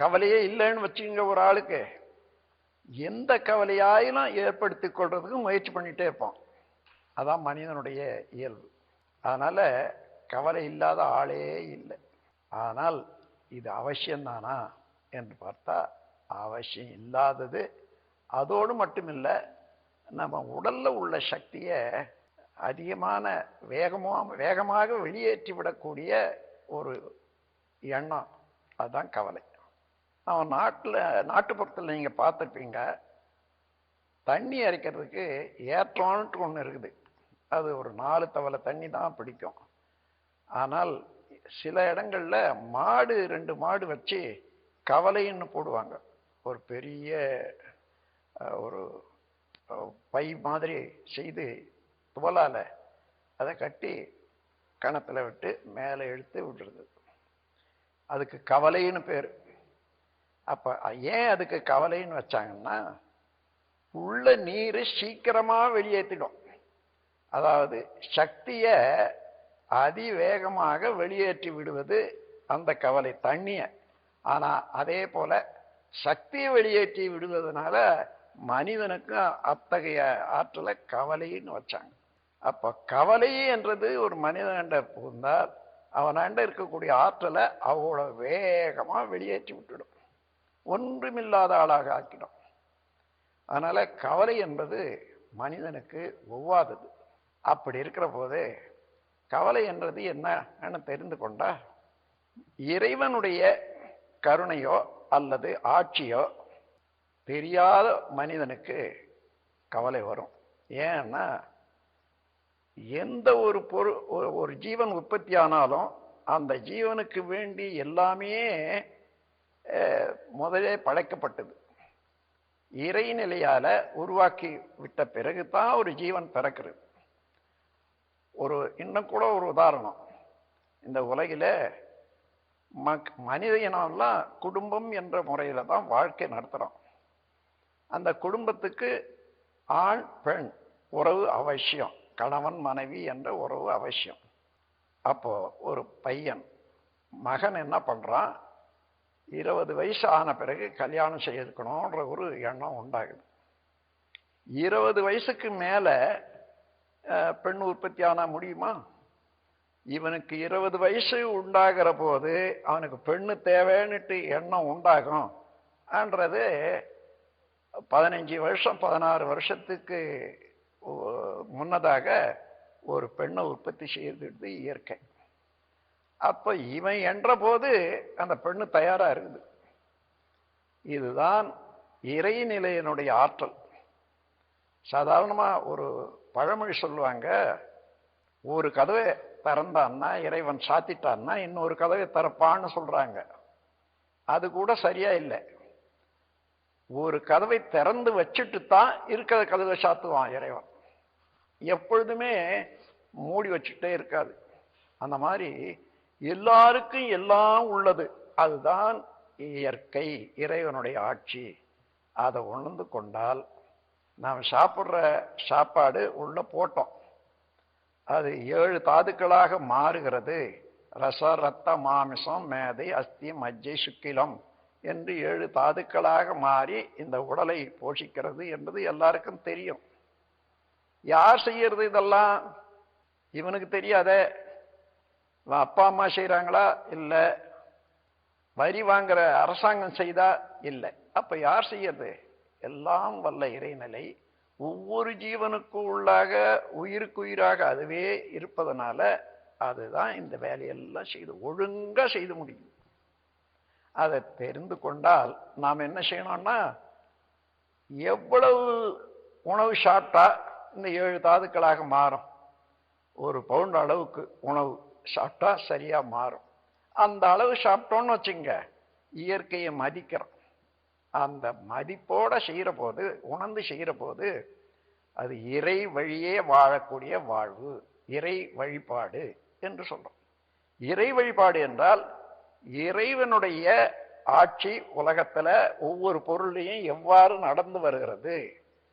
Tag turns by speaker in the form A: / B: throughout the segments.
A: கவலையே இல்லைன்னு வச்சுங்க ஒரு ஆளுக்கு. எந்த கவலையாயிலும் ஏற்படுத்தி கொள்றதுக்கு முயற்சி பண்ணிகிட்டே இருப்போம். அதான் மனிதனுடைய இயல்பு. அதனால் கவலை இல்லாத ஆளே இல்லை. ஆனால் இது அவசியம்தானா என்று பார்த்தா அவசியம் இல்லாதது. அதோடு மட்டுமில்லை நம்ம உடலில் உள்ள சக்தியை அதிகமான வேகமாக வேகமாக வெளியேற்றி விடக்கூடிய ஒரு எண்ணம். அதுதான் கவலை. அவன் நாட்டில் நாட்டுப்புறத்தில் நீங்கள் பார்த்துருப்பீங்க. தண்ணி அரைக்கிறதுக்கு ஏற்றோன்ட்டு ஒன்று இருக்குது. அது ஒரு நாலு தவளை தண்ணி தான் பிடிக்கும். ஆனால் சில இடங்களில் மாடு ரெண்டு மாடு வச்சு கவலைன்னு போடுவாங்க. ஒரு பெரிய ஒரு பை மாதிரி செய்து துவலால் அதை கட்டி கணத்தில் விட்டு மேலே இழுத்து விடுறது. அதுக்கு கவலைன்னு பேர். அப்போ ஏன் அதுக்கு கவலைன்னு வச்சாங்கன்னா உள்ள நீர் சீக்கிரமாக வெளியேற்றிடும் அதாவது சக்தியை அதிவேகமாக வெளியேற்றி விடுவது அந்த கவலை தண்ணிய. ஆனால் அதே போல் சக்தியை வெளியேற்றி விடுவதனால மனிதனுக்கும் அத்தகைய ஆற்றலை கவலைன்னு வச்சாங்க. அப்போ கவலை என்றது ஒரு மனிதன்கிட்ட புகுந்தால் அவனாண்ட இருக்கக்கூடிய ஆற்றலை அவ்வளோ வேகமாக வெளியேற்றி விட்டுடும். ஒன்றுமில்லாத ஆளாக ஆக்கிடும் அதனால கவலை என்பது மனிதனுக்கு ஒவ்வாதது. அப்படி இருக்கிற போது கவலை என்றது என்னன்னு தெரிந்து கொண்டா இறைவனுடைய கருணையோ அல்லது ஆட்சியோ தெரியாத மனிதனுக்கு கவலை வரும். ஏன்னா எந்த ஒரு பொரு ஒரு- ஒரு ஜீவன் உற்பத்தி ஆனாலும் அந்த ஜீவனுக்கு வேண்டி எல்லாமே முதலே படைக்கப்பட்டது. இறைநிலையால உருவாக்கி விட்ட பிறகு தான் ஒரு ஜீவன் பிறக்கிறது. ஒரு இன்னும் கூட ஒரு உதாரணம். இந்த உலகில் மக் மனித இனம்லாம் குடும்பம் என்ற முறையில தான் வாழ்க்கை நடத்துகிறோம் அந்த குடும்பத்துக்கு ஆண் பெண் உறவு அவசியம். கணவன் மனைவி என்ற உறவு அவசியம். அப்போது ஒரு பையன் மகன் என்ன பண்ணுறான் இருபது வயசு ஆன பிறகு கல்யாணம் செய்யணுன்ற ஒரு எண்ணம் உண்டாகுது. இருபது வயசுக்கு மேலே பெண் உற்பத்தி ஆனால் முடியுமா? இவனுக்கு இருபது வயசு உண்டாகிற போது அவனுக்கு பெண்ணு தேவைன்னுட்டு எண்ணம் உண்டாகும் ஆன்றது பதினஞ்சு வருஷம் பதினாறு வருஷத்துக்கு முன்னதாக ஒரு பெண்ணை உற்பத்தி செய்யறது இயற்கை. அப்போ இவன் என்ற போது அந்த பெண்ணு தயாராக இருக்குது. இதுதான் இறைநிலையினுடைய ஆற்றல். சாதாரணமாக ஒரு பழமொழி சொல்லுவாங்க ஒரு கதவை திறந்தான்னா இறைவன் சாத்திட்டான்னா இன்னொரு கதவை திறப்பான்னு சொல்கிறாங்க அது கூட சரியா இல்லை. ஒரு கதவை திறந்து வச்சுட்டு தான் இருக்கிற கதவை சாத்துவான் இறைவன். எப்பொழுதுமே மூடி வச்சுட்டே இருக்காது. அந்த மாதிரி எல்லாருக்கும் எல்லாம் உள்ளது. அதுதான் இயற்கை இறைவனுடைய ஆட்சி. அதை உணர்ந்து கொண்டால் நாம் சாப்பிட்ற சாப்பாடு உள்ள போட்டோம். அது ஏழு தாதுக்களாக மாறுகிறது. ரச ரத்த மாமிசம் மேதை அஸ்தி மஜ்ஜை சுக்கிலம் என்று ஏழு தாதுக்களாக மாறி இந்த உடலை போஷிக்கிறது என்பது எல்லாருக்கும் தெரியும். யார் செய்யறது இதெல்லாம்? இவனுக்கு தெரியாதே. இவன் அப்பா அம்மா செய்கிறாங்களா இல்லை. வரி வாங்குற அரசாங்கம் செய்தா? இல்லை. அப்போ யார் செய்யறது? எல்லாம் வல்ல இறைநிலை. ஒவ்வொரு ஜீவனுக்கும் உள்ளாக உயிருக்குயிராக அதுவே இருப்பதனால அதுதான் இந்த வேலையெல்லாம் செய்து ஒழுங்காக செய்து முடியும். அதை தெரிந்து கொண்டால் நாம் என்ன செய்யணும்னா எவ்வளவு உணவு சாப்பிட்டா இந்த ஏழு தாதுக்களாக மாறும்? ஒரு பவுண்ட் அளவுக்கு உணவு. சாப்பிட்டா சரியாக மாறும். அந்த அளவு சாப்பிட்டோன்னு வச்சுங்க இயற்கையை மதிக்கிறோம். அந்த மதிப்போடு செய்கிற போது உணர்ந்து செய்கிற போது அது இறை வழியே வாழக்கூடிய வாழ்வு இறை வழிபாடு என்று சொல்கிறோம் இறை வழிபாடு என்றால் இறைவனுடைய ஆட்சி உலகத்தில் ஒவ்வொரு பொருளையும் எவ்வாறு நடந்து வருகிறது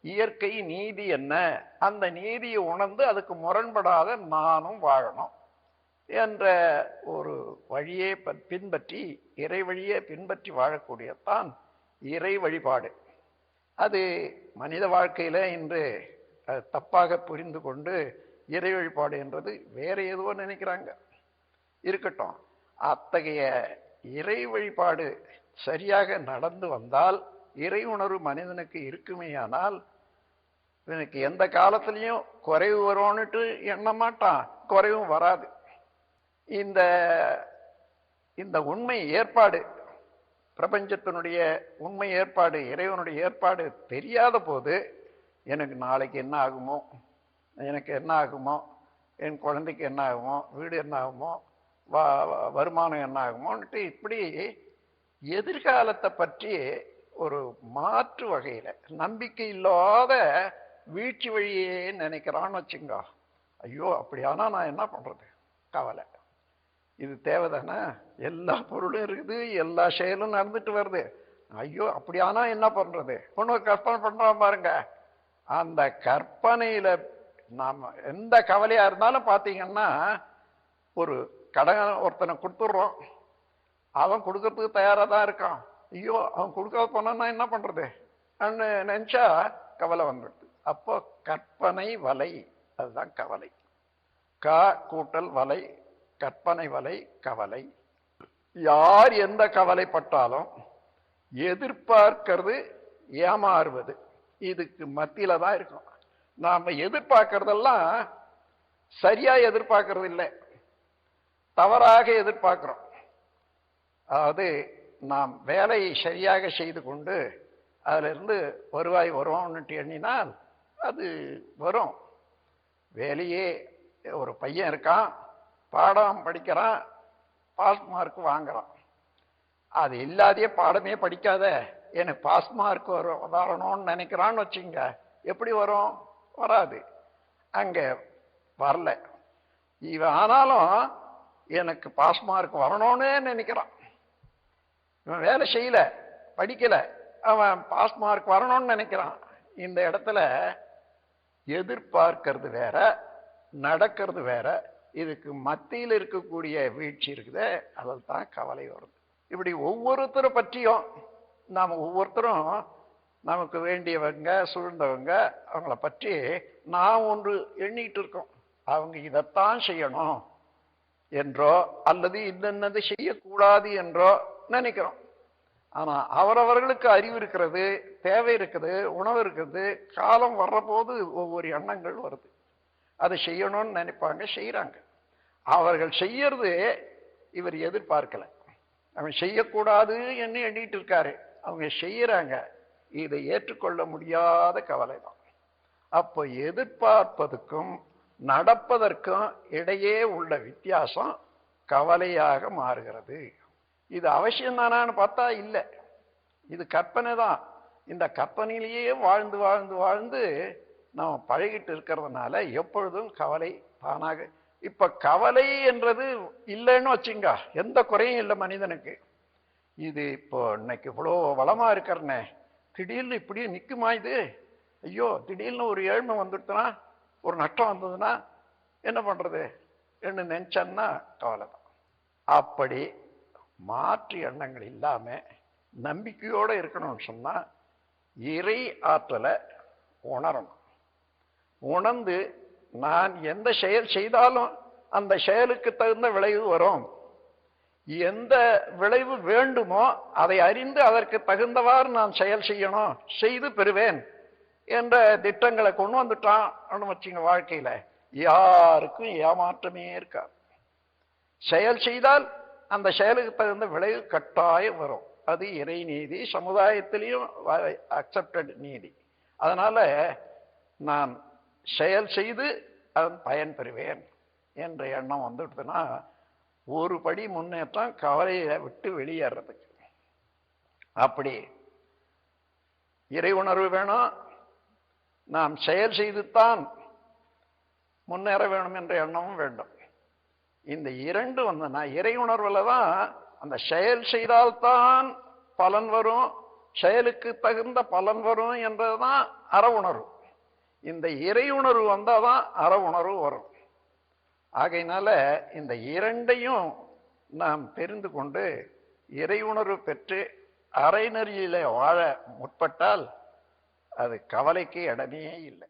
A: இயற்கை நீதி என்ன அந்த நீதியை உணர்ந்து அதுக்கு முரண்படாத நானும் வாழணும். என்ற ஒரு வழியை பின்பற்றி இறை வழியை பின்பற்றி வாழக்கூடியதான் இறை வழிபாடு. அது மனித வாழ்க்கையில் இன்று தப்பாக புரிந்து கொண்டு இறை வழிபாடு என்றது வேற ஏதோ நினைக்கிறாங்க. இருக்கட்டும். அத்தகைய இறை வழிபாடு சரியாக நடந்து வந்தால் இறை உணர்வு மனிதனுக்கு இருக்குமேயானால் இவனுக்கு எந்த காலத்திலையும் குறைவு வரும்னுட்டு எண்ண மாட்டான். குறைவும் வராது. இந்த இந்த உண்மை ஏற்பாடு பிரபஞ்சத்தினுடைய உண்மை ஏற்பாடு இறைவனுடைய ஏற்பாடு தெரியாத போது எனக்கு நாளைக்கு என்ன ஆகுமோ எனக்கு என்ன ஆகுமோ என் குழந்தைக்கு என்ன ஆகுமோ வீடு என்ன ஆகுமோ வா வா- வருமானம் என்ன ஆகுமோன்ட்டு இப்படி எதிர்காலத்தை பற்றி ஒரு மாற்று வகையில் நம்பிக்கை இல்லாத வீழ்ச்சி வழியே நினைக்கிறான்னு வச்சுங்க ஐயோ அப்படியானா நான் என்ன பண்ணுறது கவலை. இது தேவைதானா? எல்லா பொருளும் இருக்குது எல்லா செயலும் நடந்துட்டு வருது. ஐயோ அப்படியானா என்ன பண்றது? ஒன்று கற்பனை பண்றோம் பாருங்க. அந்த கற்பனையில நாம எந்த கவலையா இருந்தாலும் பார்த்தீங்கன்னா ஒரு கடன் ஒருத்தனை கொடுத்துட்றோம். அவன் கொடுக்கறதுக்கு தயாராக தான் இருக்கான். ஐயோ அவன் கொடுக்காத போனான்னா என்ன பண்றது? அன்னு நினைச்சா கவலை வந்துடுது. அப்போ கற்பனை வலை அதுதான் கவலை. க கூட்டல் வலை கற்பனை வலை கவலை. யார் எந்த கவலைப்பட்டாலும் எதிர்பார்க்கிறது ஏமாறுவது. இதுக்கு மத்தியில தான் இருக்கும் நாம் எதிர்பார்க்கறதெல்லாம் சரியா எதிர்பார்க்கறது இல்லை. தவறாக எதிர்பார்க்கிறோம். அதாவது நாம் வேலையை சரியாக செய்து கொண்டு அதிலிருந்து வருவாய் வருவோம்னுட்டு எண்ணினால் அது வரும். வேலையே ஒரு பையன் இருக்கான். பாடம் படிக்கிறான் பாஸ் மார்க் வாங்குறான். அது இல்லாதையே பாடமே படிக்காத எனக்கு பாஸ் மார்க் வரும் வரணும்னு நினைக்கிறான்னு வச்சுங்க எப்படி வரும்? வராது. அங்கே வரல. இவன் ஆனாலும் எனக்கு பாஸ் மார்க் வரணும்னு நினைக்கிறான். இவன் வேலை செய்யல படிக்கல அவன் பாஸ் மார்க் வரணும்னு நினைக்கிறான். இந்த இடத்துல எதிர்பார்க்கறது வேற நடக்கிறது வேற இதுக்கு மத்தியில் இருக்கக்கூடிய வீழ்ச்சி இருக்குது அதில் தான் கவலை வருது. இப்படி ஒவ்வொருத்தரை பற்றியும் நாம் ஒவ்வொருத்தரும் நமக்கு வேண்டியவங்க சூழ்ந்தவங்க அவங்கள பற்றி நாம் ஒன்று எண்ணிட்டு இருக்கோம். அவங்க இதைத்தான் செய்யணும் என்றோ அல்லது இன்னது செய்யக்கூடாது என்றோ நினைக்கிறோம். ஆனால் அவரவர்களுக்கு அறிவு இருக்கிறது தேவை இருக்குது உணவு இருக்குது காலம் வர்றபோது ஒவ்வொரு எண்ணங்கள் வருது. அதை செய்யணும்னு நினைப்பாங்க செய்கிறாங்க அவர்கள் செய்யறது இவர் எதிர்பார்க்கல. அவன் செய்யக்கூடாது என்று எண்ணிட்டு இருக்காரு. அவங்க செய்யறாங்க. இதை ஏற்றுக்கொள்ள முடியாத கவலை தான். அப்போ எதிர்பார்ப்பதற்கும் நடப்பதற்கும் இடையே உள்ள வித்தியாசம் கவலையாக மாறுகிறது. இது அவசியம் தானான்னு பார்த்தா இல்லை. இது கற்பனை தான். இந்த கற்பனையிலேயே வாழ்ந்து வாழ்ந்து வாழ்ந்து நாம் பழகிட்டு இருக்கிறதுனால எப்பொழுதும் கவலை தானாக இப்போ கவலை என்றது இல்லைன்னு வச்சுங்க எந்த குறையும் இல்லை மனிதனுக்கு. இது இப்போ இன்னைக்கு இவ்வளோ வளமாக இருக்கிறனே திடீர்னு இப்படியும் நிற்குமா இது? ஐயோ திடீர்னு ஒரு ஏழ்மை வந்துடுத்துனா ஒரு நஷ்டம் வந்ததுன்னா என்ன பண்ணுறது என்று நினச்சேன்னா கவலை தான். அப்படி மாற்று எண்ணங்கள் இல்லாமல் நம்பிக்கையோட இருக்கணும்னு சொன்னால் இறை ஆற்றலை உணரணும். உணர்ந்து நான் எந்த செயல் செய்தாலும் அந்த செயலுக்கு தகுந்த விளைவு வரும். எந்த விளைவு வேண்டுமோ அதை அறிந்து அதற்கு தகுந்தவாறு நான் செயல் செய்யணும் செய்து பெறுவேன் என்ற திட்டங்களை கொண்டு வந்துட்டான் வச்சுங்க வாழ்க்கையில. யாருக்கும் ஏமாற்றமே இருக்காது. செயல் செய்தால் அந்த செயலுக்கு தகுந்த விளைவு கட்டாயம் வரும். அது இறை நீதி சமுதாயத்திலையும் அக்செப்டட் நீதி. அதனால நான் செயல் செய்து அதன் பயன் பெறுவேன் என்ற எண்ணம் வந்துடுதுன்னா ஒரு படி முன்னேற்றம் கவலையை விட்டு வெளியேறதுக்கு. அப்படி இறை உணர்வு வேணும் நாம் செயல் செய்துத்தான் முன்னேற வேணும் என்ற எண்ணமும் வேண்டும். இந்த இரண்டு வந்தனா இறை உணர்வில் தான் அந்த செயல் செய்தால்தான் பலன் வரும் செயலுக்கு தகுந்த பலன் வரும் என்றதுதான் அற உணர்வு. இந்த இறை உணர்வு வந்தாதான் அற உணர்வு வரும். ஆகையினால இந்த இரண்டையும் நாம் தெரிந்து கொண்டு இறை உணர்வு பெற்று அரைநெறியில வாழ முற்பட்டால் அது கவலைக்கு இடமே இல்லை.